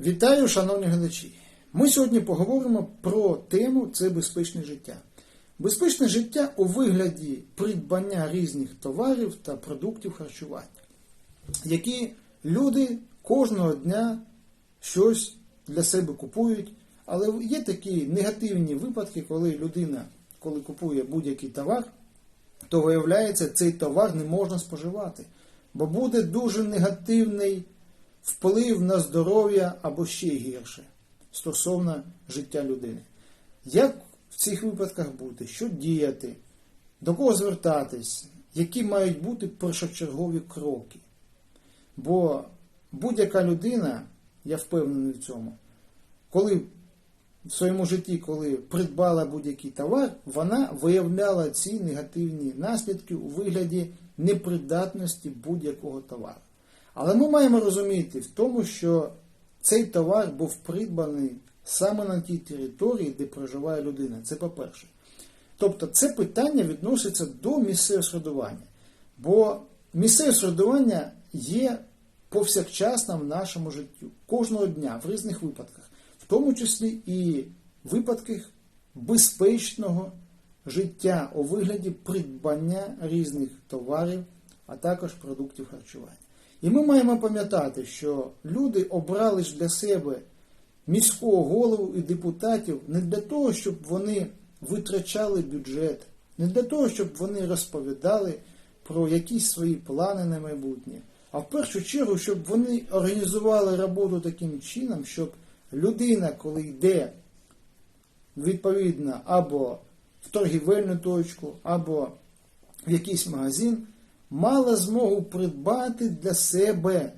Вітаю, шановні глядачі! Ми сьогодні поговоримо про тему це безпечне життя. Безпечне життя у вигляді придбання різних товарів та продуктів харчування, які люди кожного дня щось для себе купують. Але є такі негативні випадки, коли людина, коли купує будь-який товар, то виявляється, цей товар не можна споживати, бо буде дуже негативний вплив на здоров'я або ще гірше стосовно життя людини. Як в цих випадках бути? Що діяти? До кого звертатись? Які мають бути першочергові кроки? Бо будь-яка людина, я впевнений в цьому, коли в своєму житті, коли придбала будь-який товар, вона виявляла ці негативні наслідки у вигляді непридатності будь-якого товару. Але ми маємо розуміти в тому, що цей товар був придбаний саме на тій території, де проживає людина. Це по-перше. Тобто це питання відноситься до місцевого середування. Бо місцеве середування є повсякчасно в нашому житті, кожного дня, в різних випадках, в тому числі і випадках безпечного життя у вигляді придбання різних товарів, а також продуктів харчування. І ми маємо пам'ятати, що люди обрали ж для себе міського голову і депутатів не для того, щоб вони витрачали бюджет, не для того, щоб вони розповідали про якісь свої плани на майбутнє, а в першу чергу, щоб вони організували роботу таким чином, щоб людина, коли йде відповідно або в торгівельну точку, або в якийсь магазин, мала змогу придбати для себе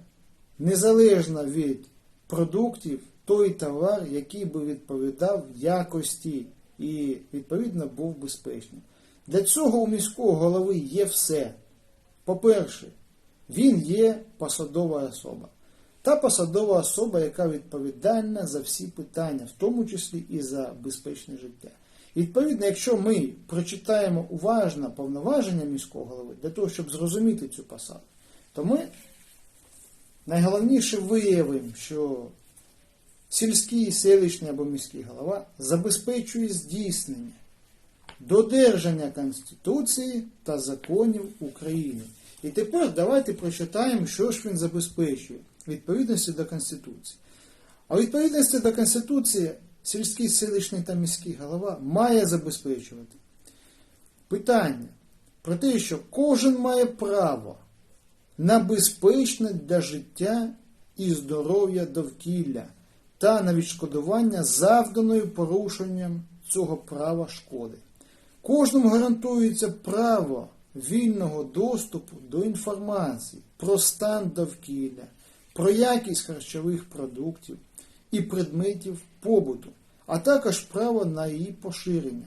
незалежно від продуктів той товар, який би відповідав якості і, відповідно, був безпечним. Для цього у міського голови є все. По-перше, він є посадова особа. Та посадова особа, яка відповідальна за всі питання, в тому числі і за безпечне життя. Відповідно, якщо ми прочитаємо уважно повноваження міського голови для того, щоб зрозуміти цю посаду, то ми найголовніше виявимо, що сільський, селищний або міський голова забезпечує здійснення додержання Конституції та законів України. І тепер давайте прочитаємо, що ж він забезпечує відповідності до Конституції. А відповідності до Конституції сільський, селищний та міський голова має забезпечувати питання про те, що кожен має право на безпечне для життя і здоров'я довкілля та на відшкодування завданої порушенням цього права шкоди. Кожному гарантується право вільного доступу до інформації про стан довкілля, про якість харчових продуктів і предметів побуту, а також право на її поширення.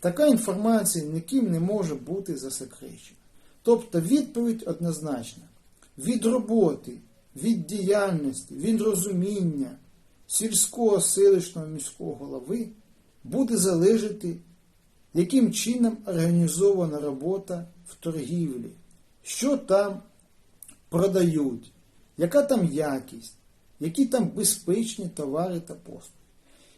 Така інформація ніким не може бути засекречена. Тобто відповідь однозначна: від роботи, від діяльності, від розуміння сільського селищного міського голови буде залежати, яким чином організована робота в торгівлі, що там продають, яка там якість, які там безпечні товари та послуги.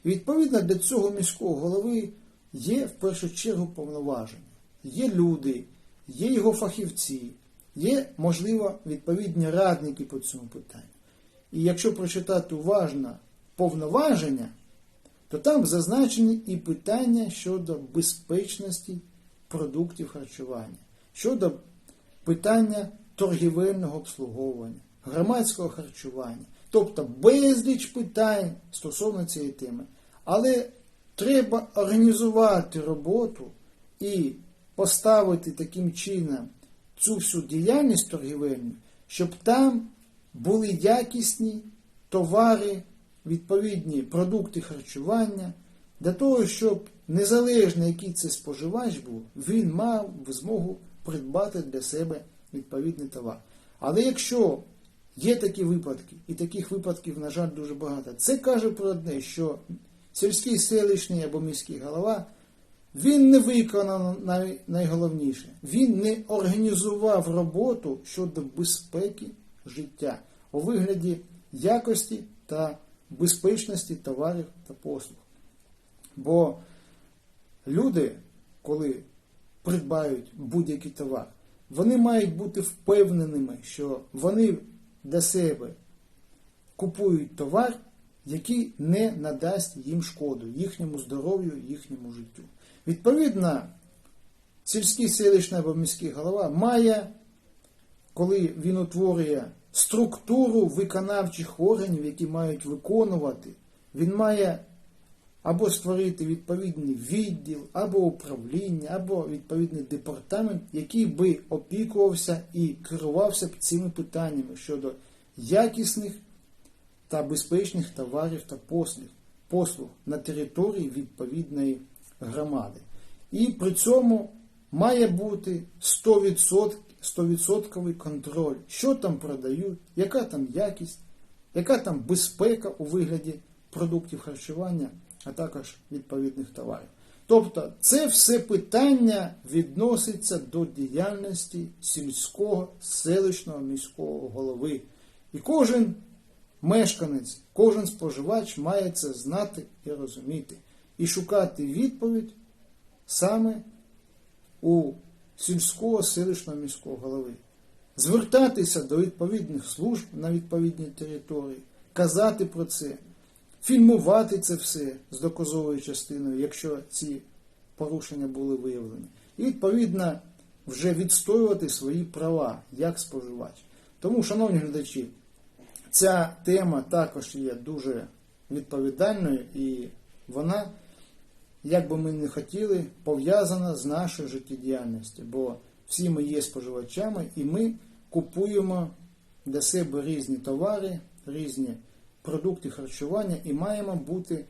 І відповідно для цього міського голови є в першу чергу повноваження. Є люди, є його фахівці, є, можливо, відповідні радники по цьому питанню. І якщо прочитати уважно повноваження, то там зазначені і питання щодо безпечності продуктів харчування, щодо питання торгівельного обслуговування, громадського харчування. Тобто безліч питань стосовно цієї теми. Але треба організувати роботу і поставити таким чином цю всю діяльність торгівельну, щоб там були якісні товари, відповідні продукти харчування, для того, щоб незалежно який це споживач був, він мав змогу придбати для себе відповідний товар. Але якщо Є такі випадки, і таких випадків, на жаль, дуже багато. Це каже про одне, що сільський селищний або міський голова він не виконав най, найголовніше. Він не організував роботу щодо безпеки життя у вигляді якості та безпечності товарів та послуг. Бо люди, коли придбають будь-який товар, вони мають бути впевненими, що вони для себе купують товар, який не надасть їм шкоду, їхньому здоров'ю, їхньому життю. Відповідно, сільський селищний або міський голова має, коли він утворює структуру виконавчих органів, які мають виконувати, він має або створити відповідний відділ, або управління, або відповідний департамент, який би опікувався і керувався б цими питаннями щодо якісних та безпечних товарів та послуг, послуг на території відповідної громади. І при цьому має бути 100%, 100% контроль, що там продають, яка там якість, яка там безпека у вигляді продуктів харчування, а також відповідних товарів. Тобто це все питання відноситься до діяльності сільського, селищного міського голови. І кожен мешканець, кожен споживач має це знати і розуміти. І шукати відповідь саме у сільського селищного міського голови. Звертатися до відповідних служб на відповідній території, казати про це, фільмувати це все з доказовою частиною, якщо ці порушення були виявлені. І відповідно вже відстоювати свої права як споживач. Тому, шановні глядачі, ця тема також є дуже відповідальною і вона, як би ми не хотіли, пов'язана з нашою життєдіяльністю, бо всі ми є споживачами і ми купуємо для себе різні товари, різні продукти харчування і маємо бути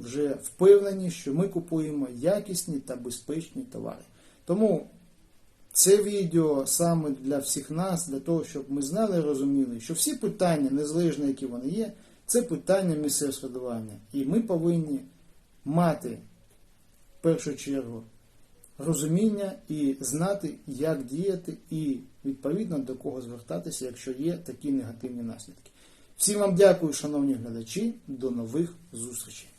вже впевнені, що ми купуємо якісні та безпечні товари. Тому це відео саме для всіх нас, для того, щоб ми знали і розуміли, що всі питання, незалежно які вони є, це питання місцевого самоврядування. І ми повинні мати в першу чергу розуміння і знати, як діяти, і відповідно до кого звертатися, якщо є такі негативні наслідки. Всім вам дякую, шановні глядачі, до нових зустрічей.